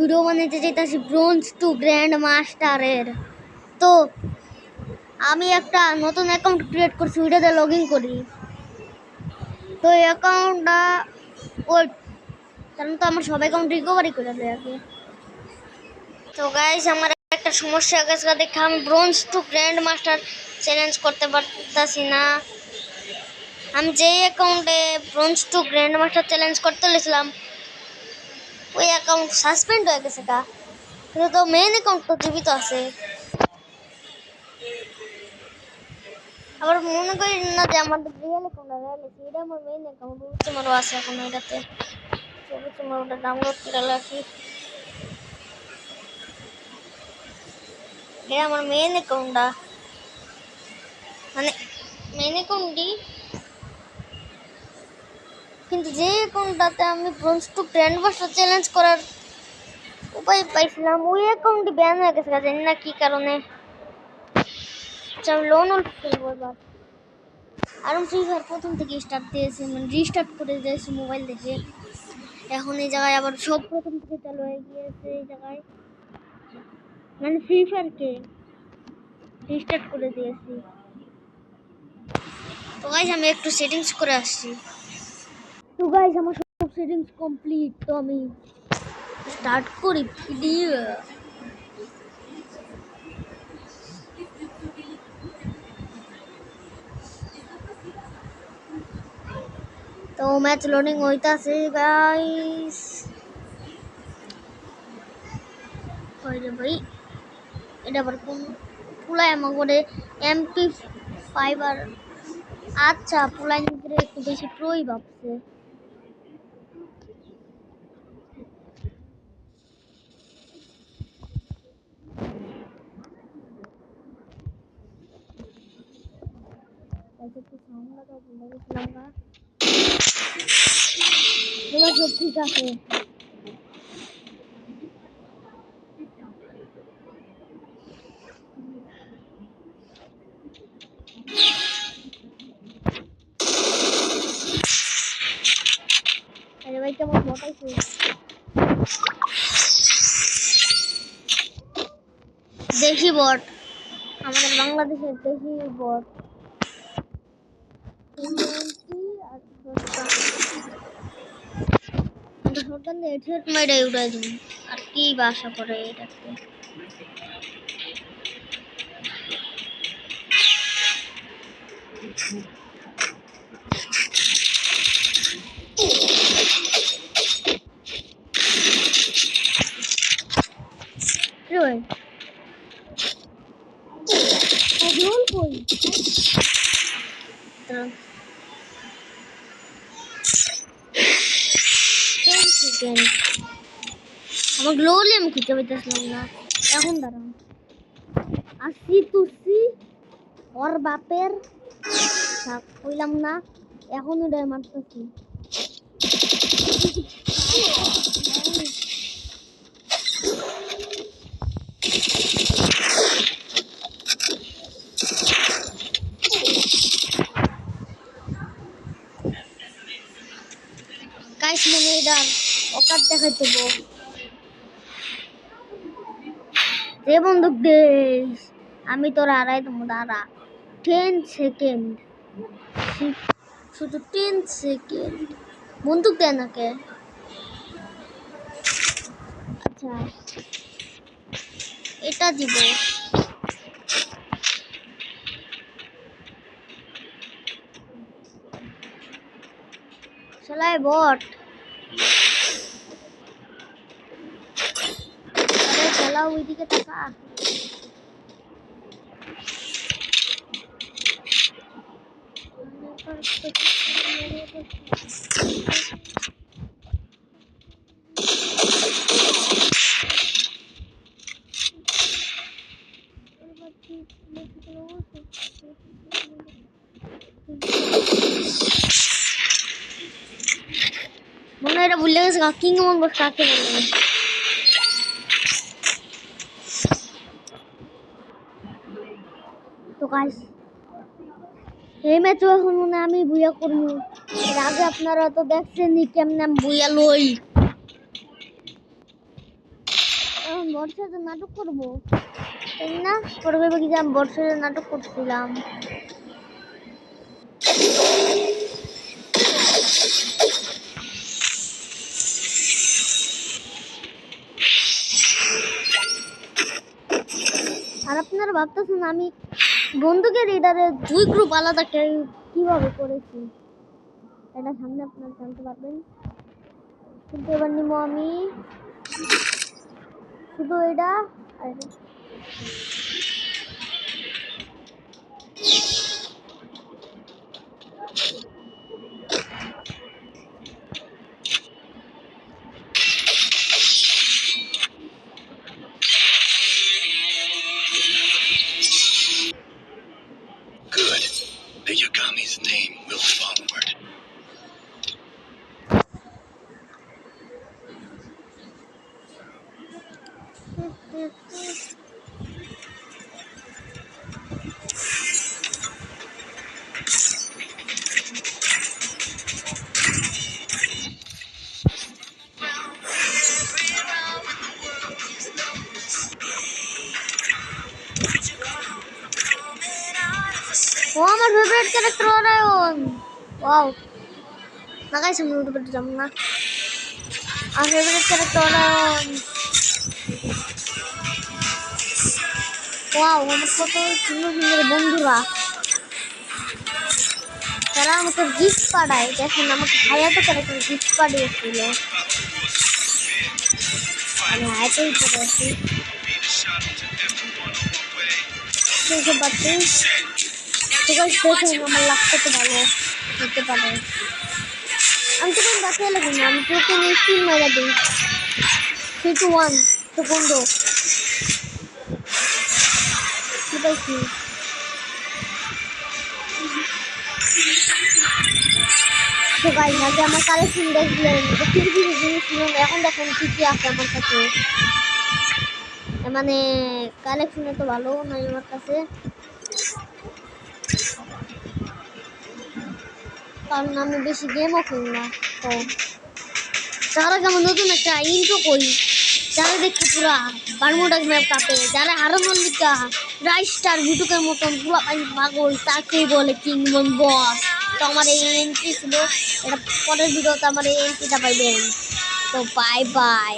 Video বানাইতে চাইতেছি bronze to grand মাস্টারের তো, আমি একটা নতুন অ্যাকাউন্ট ক্রিয়েট করছি, ওইটাতে লগ ইন করি। তো এই অ্যাকাউন্টটা ওই কারণ তো আমার সব অ্যাকাউন্ট রিকভারি করে দেয় আগে। তো গাইস আমার একটা সমস্যা গেছে, দেখে আমি bronze to grand master challenge করতে পারতাছি না। আমি যেই অ্যাকাউন্টে bronze to grand master challenge করতে লেছিলাম ওই অ্যাকাউন্ট সাসপেন্ড হয়ে গেছে কা কিন্তু তো মেইন অ্যাকাউন্ট তো, জীবিত আছে। আবার মনে করি না যে আমার রিয়েল অ্যাকাউন্ট রিয়েল এটা আমার মেইন অ্যাকাউন্ট তোমারও আছে এখন এটাতে। ছবি তোমার ওটা ডাউনলোড করে রাখি। এটা আমার মেইন অ্যাকাউন্টটা মানে মেইন অ্যাকাউন্টটি কিন্তু যে অ্যাকাউন্টটাতে আমি bronze to grand master challenge করার উপায় পাইছিলাম, ওই অ্যাকাউন্টটি ব্যান হয়ে গেছে, জানি না কী কারণে। আচ্ছা আমি লোন খেলব এবার। আর ফ্রি ফায়ার প্রথম থেকে স্টার্ট দিয়েছি মানে রিস্টার্ট করে দিয়েছি মোবাইল দেখে এখন এই জায়গায় আবার সব প্রথম থেকে চালু হয়ে গিয়েছে এই জায়গায়। মানে ফ্রি ফায়ারকে রিস্টার্ট করে দিয়েছি। তো আমি একটু সেটিংস করে আসছি। তো গাইজ আমার সব সেটিংস কমপ্লিট তো আমি স্টার্ট করি ভিডিও তো ম্যাচ লোডিং হইতাছে গাইস ওই ভাই? এটা আবার কোন পুলাই আমার করে এমপি ফাইবার আচ্ছা পুলাই নিতে একটু বেশি প্রই ভাবছে। একটু এবার ঠিক আছে কেমন দেশি বট। আমাদের বাংলাদেশের দেশি বট। সরকার হেডসেট মেরে উড়াই আর কি বাসা করে এটাকে কি আমার গ্লোলি আমি খুঁজে পেতেছিলাম না। এখন দাঁড়ান আসি তুসি, ওর বাপের কইলাম না, এখন ওটাই মারতেছি। গাইস মনে অকার দেখাই দেবো যে বন্দুক দেশ আমি তোর হারাই দেবো দাঁড়া। টেন সেকেন্ড শুধু টেন সেকেন্ড বন্দুক দেয় নাকে আচ্ছা। এটা দিব। চলাই বট। আরে চালাও ওইদিকে টাকা মনে হয় এটা ভুলে গেছে কিং বস কাকে বলে? তো গাইস এই ম্যাচও এখন মনে আমি বুয়া করব। এর আগে আপনারা তো দেখছেনই কেমনে বুয়া লই। আমি বর্ষাতে নাটক করব, তাই না? পরে ভেবে কি যে আমি বর্ষাতে নাটক করছিলাম। আপনারা ভাবতেছেন আমি বন্দুকের রিডারে দুই গ্রুপ আলাদা কীভাবে করেছি? এটা সামনে আপনারা জানতে পারবেন। কিন্তু এবার নিব আমি। শুধু এটা আর এটা। ও আমার ফেভারিট ক্যারেক্টার অরায়ন ওয়াও লাগাই সামনে উঠে পেটে যাবো না আমার ফেভারিট ক্যারেক্টার অরায়ন ওয়াও আমার কত সুন্দর সুন্দর বন্ধুরা তারা আমাকে গিফট পাঠায় দেখেন আমাকে হায়াতো ক্যারেক্টার গিফট পাঠিয়েছিল আমি হায়াতেই পড়েছি দেখতে পাচ্ছি ঠিক আছে আমার লাগতে তো ভালো হতে পারে আমি আমার কালেকশন জিনিস এখন দেখুন আছে আমার কাছে। মানে কালেকশনে তো ভালো নাই আমার কাছে। কারণ আমি বেশি গেমও খেলি না, তো তারা নতুন একটা ইন্ট্রো করি, যারা দেখে পুরা বারমুডা ম্যাপ কাপে, যারা হারানোর লিখা রাইস স্টার ভিটুকের মতন পুরা পাগল তাকে বলে কিংবন বস তো আমার এই এন্ট্রি ছিল, এটা পরের ভিডিওতে আমার এই এন্ট্রিটা পাইবেন। তো বাই বাই